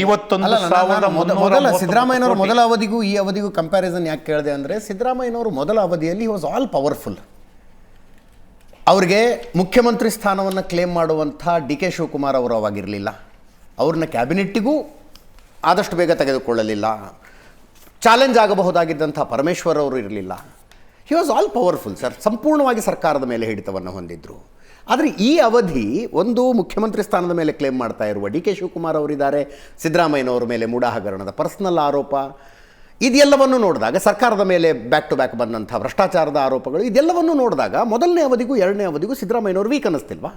ಐವತ್ತೊಂದು ಸಾವಿರದ ಮೊದಲ ಸಿದ್ದರಾಮಯ್ಯನವರು ಮೊದಲ ಅವಧಿಗೂ ಈ ಅವಧಿಗೂ ಕಂಪ್ಯಾರಿಸನ್ ಯಾಕೆ ಕೇಳಿದೆ ಅಂದರೆ ಸಿದ್ದರಾಮಯ್ಯನವರು ಮೊದಲ ಅವಧಿಯಲ್ಲಿ ವಾಸ್ ಆಲ್ ಪವರ್ಫುಲ್ ಅವ್ರಿಗೆ ಮುಖ್ಯಮಂತ್ರಿ ಸ್ಥಾನವನ್ನು ಕ್ಲೇಮ್ ಮಾಡುವಂಥ ಡಿ ಕೆ ಶಿವಕುಮಾರ್ ಅವರು ಅವಾಗಿರಲಿಲ್ಲ. ಅವ್ರನ್ನ ಕ್ಯಾಬಿನೆಟ್ಟಿಗೂ ಆದಷ್ಟು ಬೇಗ ತೆಗೆದುಕೊಳ್ಳಲಿಲ್ಲ. ಚಾಲೆಂಜ್ ಆಗಬಹುದಾಗಿದ್ದಂಥ ಪರಮೇಶ್ವರ್ ಅವರು ಇರಲಿಲ್ಲ. He was all powerful sir ಸಂಪೂರ್ಣವಾಗಿ ಸರ್ಕಾರದ ಮೇಲೆ ಹಿಡಿತವನ್ನು ಹೊಂದಿದ್ರು. ಆದರೆ ಈ ಅವಧಿ ಒಂದು ಮುಖ್ಯಮಂತ್ರಿ ಸ್ಥಾನದ ಮೇಲೆ ಕ್ಲೇಮ್ ಮಾಡ್ತಾ ಇರುವ ಡಿ ಕೆ ಶಿವಕುಮಾರ್ ಅವರಿದ್ದಾರೆ, ಸಿದ್ದರಾಮಯ್ಯನವರ ಮೇಲೆ ಮೂಡಾ ಹಗರಣದ ಪರ್ಸನಲ್ ಆರೋಪ. ಇದೆಲ್ಲವನ್ನು ನೋಡಿದಾಗ ಸರ್ಕಾರದ ಮೇಲೆ ಬ್ಯಾಕ್ ಟು ಬ್ಯಾಕ್ ಬಂದಂಥ ಭ್ರಷ್ಟಾಚಾರದ ಆರೋಪಗಳು, ಇದೆಲ್ಲವನ್ನು ನೋಡಿದಾಗ ಮೊದಲನೇ ಅವಧಿಗೂ ಎರಡನೇ ಅವಧಿಗೂ ಸಿದ್ದರಾಮಯ್ಯನವರು ವೀಕ್ ಅನ್ನಿಸ್ತಿಲ್ವಾ?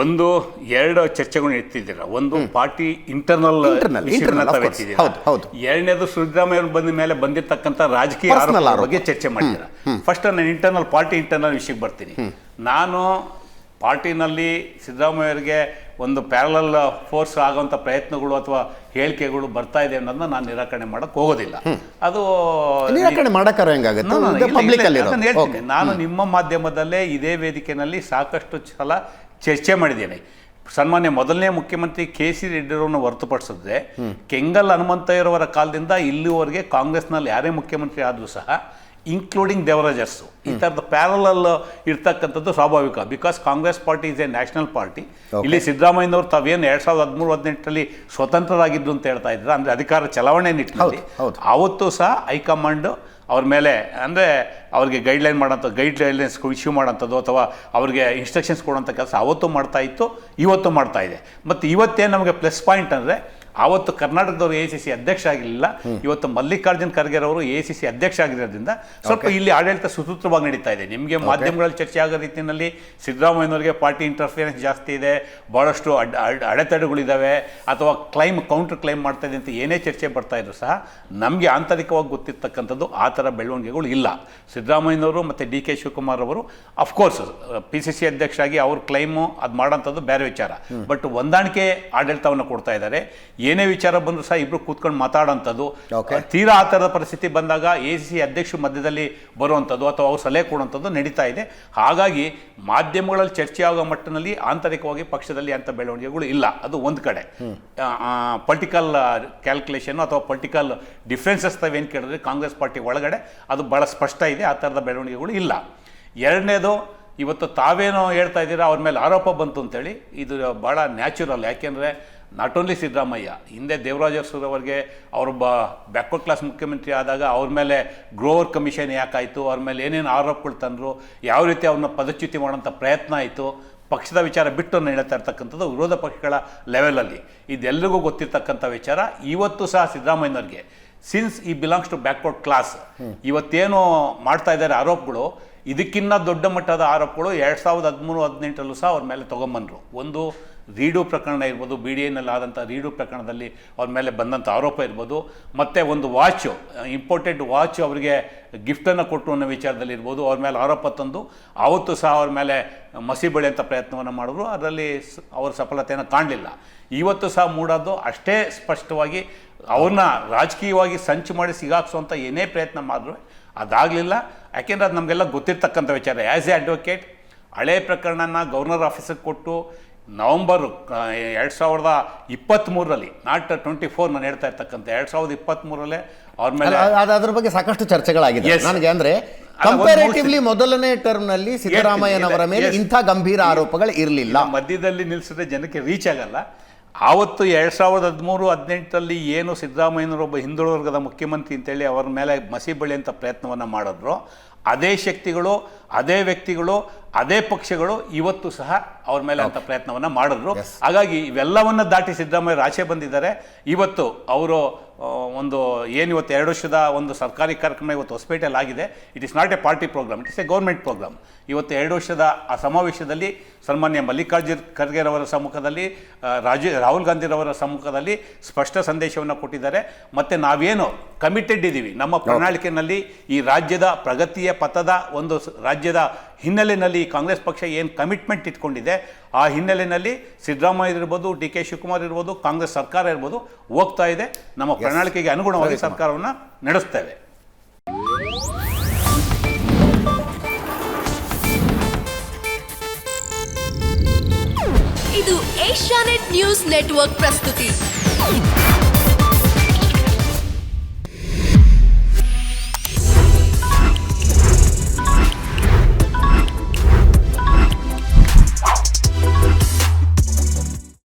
ಒಂದು ಎರಡು ಚರ್ಚೆಗಳು ಎತ್ತಿದ್ದೀರ ಒಂದು ಪಾರ್ಟಿ ಇಂಟರ್ನಲ್ ಹೌದು, ಹೌದು. ಎರಡನೇದು ಸಿದ್ದರಾಮಯ್ಯ ಬಂದ ಮೇಲೆ ಬಂದಿರತಕ್ಕಂಥ ರಾಜಕೀಯ ಬಗ್ಗೆ ಚರ್ಚೆ ಮಾಡಿದ್ದೀರ ಫಸ್ಟ್ ನಾನು ಇಂಟರ್ನಲ್ ಪಾರ್ಟಿ ಇಂಟರ್ನಲ್ ವಿಷಯಕ್ಕೆ ಬರ್ತೀನಿ. ನಾನು ಪಾರ್ಟಿನಲ್ಲಿ ಸಿದ್ದರಾಮಯ್ಯ ಅವರಿಗೆ ಒಂದು ಪ್ಯಾರಲಲ್ ಫೋರ್ಸ್ ಆಗುವಂಥ ಪ್ರಯತ್ನಗಳು ಅಥವಾ ಹೇಳಿಕೆಗಳು ಬರ್ತಾ ಇದೆ ಅನ್ನೋದನ್ನ ನಾನು ನಿರಾಕರಣೆ ಮಾಡಕ್ ಹೋಗೋದಿಲ್ಲ. ಅದು ನಿರಾಕರಣೆ ಮಾಡಕ್ಕಾರ ಹೆಂಗಾಗುತ್ತೆ? ನಾನು ನಿಮ್ಮ ಮಾಧ್ಯಮದಲ್ಲೇ ಇದೇ ವೇದಿಕೆಯಲ್ಲಿ ಸಾಕಷ್ಟು ಸಲ ಚರ್ಚೆ ಮಾಡಿದ್ದೇನೆ ಸನ್ಮಾನ್ಯ ಮೊದಲನೇ ಮುಖ್ಯಮಂತ್ರಿ ಕೆ ಸಿ ರೆಡ್ಡಿರವರನ್ನು ಹೊರತುಪಡಿಸಿದ್ರೆ ಕೆಂಗಲ್ ಹನುಮಂತಯ್ಯರವರ ಕಾಲದಿಂದ ಇಲ್ಲಿವರೆಗೆ ಕಾಂಗ್ರೆಸ್ನಲ್ಲಿ ಯಾರೇ ಮುಖ್ಯಮಂತ್ರಿ ಆದರೂ ಸಹ ಇನ್ಕ್ಲೂಡಿಂಗ್ ದೇವರಾಜರ್ಸು ಈ ಥರದ ಪ್ಯಾರಲಲ್ ಇರ್ತಕ್ಕಂಥದ್ದು ಸ್ವಾಭಾವಿಕ because Congress party is a national party ಇಲ್ಲಿ ಸಿದ್ದರಾಮಯ್ಯನವರು ತಾವೇನು ಎರಡ್ ಸಾವಿರದ ಹದಿಮೂರು ಹದಿನೆಂಟರಲ್ಲಿ ಸ್ವತಂತ್ರರಾಗಿದ್ದು ಅಂತ ಹೇಳ್ತಾ ಇದ್ರು ಅಂದ್ರೆ ಅಧಿಕಾರ ಚಲಾವಣೆ ನಿಟ್ಟಿನಲ್ಲಿ. ಆವತ್ತು ಸಹ ಹೈಕಮಾಂಡ್ ಅವ್ರ ಮೇಲೆ, ಅಂದರೆ ಅವ್ರಿಗೆ ಗೈಡ್ಲೈನ್ ಮಾಡೋಂಥ ಗೈಡ್ ಲೈನ್ಸ್ ಇಶ್ಯೂ ಮಾಡೋಂಥದ್ದು ಅಥವಾ ಅವ್ರಿಗೆ ಇನ್ಸ್ಟ್ರಕ್ಷನ್ಸ್ ಕೊಡೋಂಥ ಕೆಲಸ ಅವತ್ತು ಮಾಡ್ತಾ ಇತ್ತು, ಇವತ್ತು ಮಾಡ್ತಾ ಇದೆ. ಮತ್ತು ಇವತ್ತೇನು ನಮಗೆ ಪ್ಲಸ್ ಪಾಯಿಂಟ್ ಅಂದರೆ ಆವತ್ತು ಕರ್ನಾಟಕದವರು ಎ ಸಿ ಸಿ ಅಧ್ಯಕ್ಷ ಆಗಿರಲಿಲ್ಲ. ಇವತ್ತು ಮಲ್ಲಿಕಾರ್ಜುನ್ ಖರ್ಗೆ ಅವರು ಎ ಸಿ ಸಿ ಅಧ್ಯಕ್ಷ ಆಗಿರೋದ್ರಿಂದ ಸ್ವಲ್ಪ ಇಲ್ಲಿ ಆಡಳಿತ ಸುಸೂತ್ರವಾಗಿ ನಡೀತಾ ಇದೆ. ನಿಮಗೆ ಮಾಧ್ಯಮಗಳಲ್ಲಿ ಚರ್ಚೆ ಆಗೋ ರೀತಿಯಲ್ಲಿ ಸಿದ್ದರಾಮಯ್ಯನವರಿಗೆ ಪಾರ್ಟಿ ಇಂಟರ್ಫಿಯರೆನ್ಸ್ ಜಾಸ್ತಿ ಇದೆ. ಭಾಳಷ್ಟು ಅಡ್ ಅಡ್- ಅಡೆತಡೆಗಳಿದ್ದಾವೆ. ಅಥವಾ ಕ್ಲೈಮ್ ಕೌಂಟರ್ ಕ್ಲೈಮ್ ಮಾಡ್ತಾ ಇದೆ ಅಂತ ಏನೇ ಚರ್ಚೆ ಬರ್ತಾ ಇದ್ರು ಸಹ ನಮಗೆ ಆಂತರಿಕವಾಗಿ ಗೊತ್ತಿರ್ತಕ್ಕಂಥದ್ದು ಆ ಥರ ಬೆಳವಣಿಗೆಗಳು ಇಲ್ಲ. ಸಿದ್ದರಾಮಯ್ಯನವರು ಮತ್ತು ಡಿ ಕೆ ಶಿವಕುಮಾರ್ ಅವರು ಅಫ್ಕೋರ್ಸ್ ಪಿ ಸಿ ಸಿ ಅಧ್ಯಕ್ಷರಾಗಿ ಅವ್ರ ಕ್ಲೈಮು ಅದು ಮಾಡೋಂಥದ್ದು ಬೇರೆ ವಿಚಾರ. ಬಟ್ ಹೊಂದಾಣಿಕೆ ಆಡಳಿತವನ್ನು ಕೊಡ್ತಾ ಇದ್ದಾರೆ. ಏನೇ ವಿಚಾರ ಬಂದರೂ ಸಹ ಇಬ್ರು ಕೂತ್ಕೊಂಡು ಮಾತಾಡೋಂಥದ್ದು. ತೀರಾ ಆ ಥರದ ಪರಿಸ್ಥಿತಿ ಬಂದಾಗ ಎ ಸಿ ಸಿ ಅಧ್ಯಕ್ಷರು ಮಧ್ಯದಲ್ಲಿ ಬರುವಂಥದ್ದು ಅಥವಾ ಅವ್ರು ಸಲಹೆ ಕೊಡುವಂಥದ್ದು ನಡೀತಾ ಇದೆ. ಹಾಗಾಗಿ ಮಾಧ್ಯಮಗಳಲ್ಲಿ ಚರ್ಚೆ ಆಗೋ ಮಟ್ಟದಲ್ಲಿ ಆಂತರಿಕವಾಗಿ ಪಕ್ಷದಲ್ಲಿ ಅಂಥ ಬೆಳವಣಿಗೆಗಳು ಇಲ್ಲ. ಅದು ಒಂದು ಕಡೆ. ಪೊಲಿಟಿಕಲ್ ಕ್ಯಾಲ್ಕುಲೇಷನ್ ಅಥವಾ ಪೊಲಿಟಿಕಲ್ ಡಿಫ್ರೆನ್ಸಸ್ ತಾವೇನು ಕೇಳಿದ್ರೆ? ಕಾಂಗ್ರೆಸ್ ಪಾರ್ಟಿ ಒಳಗಡೆ ಅದು ಭಾಳ ಸ್ಪಷ್ಟ ಇದೆ. ಆ ಥರದ ಬೆಳವಣಿಗೆಗಳು ಇಲ್ಲ. ಎರಡನೇದು ಇವತ್ತು ತಾವೇನೋ ಹೇಳ್ತಾ ಇದ್ದೀರಾ? ಅವ್ರ ಮೇಲೆ ಆರೋಪ ಬಂತು ಅಂತೇಳಿ. ಇದು ಭಾಳ ನ್ಯಾಚುರಲ್ ಯಾಕೆಂದರೆ ನಾಟ್ ಓನ್ಲಿ ಸಿದ್ದರಾಮಯ್ಯ ಹಿಂದೆ ದೇವರಾಜ ಅರಸು ಅವರಿಗೆ ಅವರೊಬ್ಬ ಬ್ಯಾಕ್ವರ್ಡ್ ಕ್ಲಾಸ್ ಮುಖ್ಯಮಂತ್ರಿ ಆದಾಗ ಅವ್ರ ಮೇಲೆ ಗ್ರೋವರ್ ಕಮಿಷನ್ ಯಾಕಾಯಿತು ಅವ್ರ ಮೇಲೆ ಏನೇನು ಆರೋಪಗಳು ತಂದರು ಯಾವ ರೀತಿ ಅವ್ರನ್ನ ಪದಚ್ಯುತಿ ಮಾಡೋಂಥ ಪ್ರಯತ್ನ ಆಯಿತು ಪಕ್ಷದ ವಿಚಾರ ಬಿಟ್ಟು ನಾನು ಹೇಳ್ತಾ ಇರ್ತಕ್ಕಂಥದ್ದು ವಿರೋಧ ಪಕ್ಷಗಳ ಲೆವೆಲಲ್ಲಿ ಇದೆಲ್ಲರಿಗೂ ಗೊತ್ತಿರ್ತಕ್ಕಂಥ ವಿಚಾರ ಇವತ್ತು ಸಹ ಸಿದ್ದರಾಮಯ್ಯನವ್ರಿಗೆ since he belongs to backward class ಇವತ್ತೇನು ಮಾಡ್ತಾ ಇದ್ದಾರೆ ಆರೋಪಗಳು ಇದಕ್ಕಿಂತ ದೊಡ್ಡ ಮಟ್ಟದ ಆರೋಪಗಳು ಎರಡು ಸಾವಿರದ ಹದಿಮೂರು ಹದಿನೆಂಟರಲ್ಲೂ ಸಹ ಅವ್ರ ಮೇಲೆ ತೊಗೊಂಬಂದರು. ಒಂದು ರೀಡು ಪ್ರಕರಣ ಇರ್ಬೋದು ಬಿ ಡಿ ಎನಲ್ಲಿ ಆದಂಥ ರೀಡು ಪ್ರಕರಣದಲ್ಲಿ ಅವ್ರ ಮೇಲೆ ಬಂದಂಥ ಆರೋಪ ಇರ್ಬೋದು, ಮತ್ತು ಒಂದು ವಾಚು, ಇಂಪೋರ್ಟೆಡ್ ವಾಚ್ ಅವರಿಗೆ ಗಿಫ್ಟನ್ನು ಕೊಟ್ಟು ಅನ್ನೋ ವಿಚಾರದಲ್ಲಿ ಇರ್ಬೋದು, ಅವ್ರ ಮೇಲೆ ಆರೋಪ ತಂದು ಆವತ್ತು ಸಹ ಅವ್ರ ಮೇಲೆ ಮಸಿ ಬೆಳೆಯುವಂಥ ಪ್ರಯತ್ನವನ್ನು ಮಾಡಿದ್ರು, ಅದರಲ್ಲಿ ಅವ್ರ ಸಫಲತೆಯನ್ನು ಕಾಣಲಿಲ್ಲ. ಇವತ್ತು ಸಹ ಮೂಡೋದು ಅಷ್ಟೇ ಸ್ಪಷ್ಟವಾಗಿ ಅವ್ರನ್ನ ರಾಜಕೀಯವಾಗಿ ಸಂಚು ಮಾಡಿ ಸಿಗಾಕ್ಸುವಂಥ ಏನೇ ಪ್ರಯತ್ನ ಮಾಡಿದ್ರು, ಅದಾಗಲಿಲ್ಲ. ಯಾಕೆಂದರೆ ಅದು ನಮಗೆಲ್ಲ ಗೊತ್ತಿರ್ತಕ್ಕಂಥ ವಿಚಾರ. ಆ್ಯಸ್ ಎ ಅಡ್ವೊಕೇಟ್ ಹಳೆ ಪ್ರಕರಣನ ಗವರ್ನರ್ ಆಫೀಸಿಗೆ ಕೊಟ್ಟು ನವಂಬರು ಎರಡು ಸಾವಿರದ ಇಪ್ಪತ್ತ್ಮೂರರಲ್ಲಿ ನಾಟ್ ಟ್ವೆಂಟಿ ಫೋರ್ ನಾನು ಹೇಳ್ತಾ ಇರ್ತಕ್ಕಂಥ ಎರಡು ಸಾವಿರದ ಇಪ್ಪತ್ತ್ಮೂರಲ್ಲೇ ಅವ್ರ ಮೇಲೆ ಅದ್ರ ಬಗ್ಗೆ ಸಾಕಷ್ಟು ಚರ್ಚೆಗಳಾಗಿದೆ. ನನಗೆ ಅಂದ್ರೆ ಅಲ್ಲ, ಕಂಪ್ಯಾರಿಟಿವ್ಲಿ ಮೊದಲನೇ ಟರ್ಮ್ನಲ್ಲಿ ಸಿದ್ದರಾಮಯ್ಯನವರ ಮೇಲೆ. ಇಂಥ ಗಂಭೀರ ಆರೋಪಗಳು ಇರಲಿಲ್ಲ. ಮಧ್ಯದಲ್ಲಿ ನಿಲ್ಲಿಸಿದ್ರೆ ಜನಕ್ಕೆ ರೀಚ್ ಆಗಲ್ಲ. ಆವತ್ತು ಎರಡು ಸಾವಿರದ ಹದಿಮೂರು ಹದಿನೆಂಟರಲ್ಲಿ ಏನು ಸಿದ್ದರಾಮಯ್ಯನವರೊಬ್ಬ ಹಿಂದುಳಿದ ವರ್ಗದ ಮುಖ್ಯಮಂತ್ರಿ ಅಂತೇಳಿ ಅವರ ಮೇಲೆ ಮಸಿ ಅಂತ ಪ್ರಯತ್ನವನ್ನು ಮಾಡಿದ್ರು. ಅದೇ ಶಕ್ತಿಗಳು ಅದೇ ವ್ಯಕ್ತಿಗಳು ಅದೇ ಪಕ್ಷಗಳು ಇವತ್ತು ಸಹ ಅವ್ರ ಮೇಲೆ ಅಂತ ಪ್ರಯತ್ನವನ್ನು ಮಾಡಿದ್ರು. ಹಾಗಾಗಿ ಇವೆಲ್ಲವನ್ನ ದಾಟಿ ಸಿದ್ದರಾಮಯ್ಯ ಆಚೆ ಬಂದಿದ್ದಾರೆ. ಇವತ್ತು ಅವರು ಒಂದು ಏನು ಇವತ್ತು ಎರಡು ವರ್ಷದ ಒಂದು ಸರ್ಕಾರಿ ಕಾರ್ಯಕ್ರಮ ಇವತ್ತು ಹೊಸಪೇಟೆಯಲ್ಲಿ ಆಗಿದೆ. It is not a party program it is a government program ಇವತ್ತು ಎರಡು ವರ್ಷದ ಆ ಸಮಾವೇಶದಲ್ಲಿ ಸನ್ಮಾನ್ಯ ಮಲ್ಲಿಕಾರ್ಜುನ್ ಖರ್ಗೆರವರ ಸಮ್ಮುಖದಲ್ಲಿ ರಾಜೀವ್ ರಾಹುಲ್ ಗಾಂಧಿರವರ ಸಮ್ಮುಖದಲ್ಲಿ ಸ್ಪಷ್ಟ ಸಂದೇಶವನ್ನು ಕೊಟ್ಟಿದ್ದಾರೆ. ಮತ್ತು ನಾವೇನು ಕಮಿಟೆಡ್ ಇದ್ದೀವಿ ನಮ್ಮ ಪ್ರಣಾಳಿಕೆಯಲ್ಲಿ ಈ ರಾಜ್ಯದ ಪ್ರಗತಿಯ ಪಥದ ಒಂದು ರಾಜ್ಯದ ಹಿನ್ನೆಲೆಯಲ್ಲಿ ಕಾಂಗ್ರೆಸ್ ಪಕ್ಷ ಏನು ಕಮಿಟ್ಮೆಂಟ್ ಇಟ್ಕೊಂಡಿದೆ ಆ ಹಿನ್ನೆಲೆಯಲ್ಲಿ ಸಿದ್ದರಾಮಯ್ಯ ಇರ್ಬೋದು ಡಿ ಕೆ ಶಿವಕುಮಾರ್ ಇರ್ಬೋದು ಕಾಂಗ್ರೆಸ್ ಸರ್ಕಾರ ಇರ್ಬೋದು ಹೋಗ್ತಾ ಇದೆ. ನಮ್ಮ ಪ್ರಣಾಳಿಕೆಗೆ ಅನುಗುಣವಾಗಿ ಸರ್ಕಾರವನ್ನು ನಡೆಸ್ತೇವೆ. ಇದು ಏಷ್ಯಾನೆಟ್ ನ್ಯೂಸ್ ನೆಟ್ವರ್ಕ್ ಪ್ರಸ್ತುತಿ.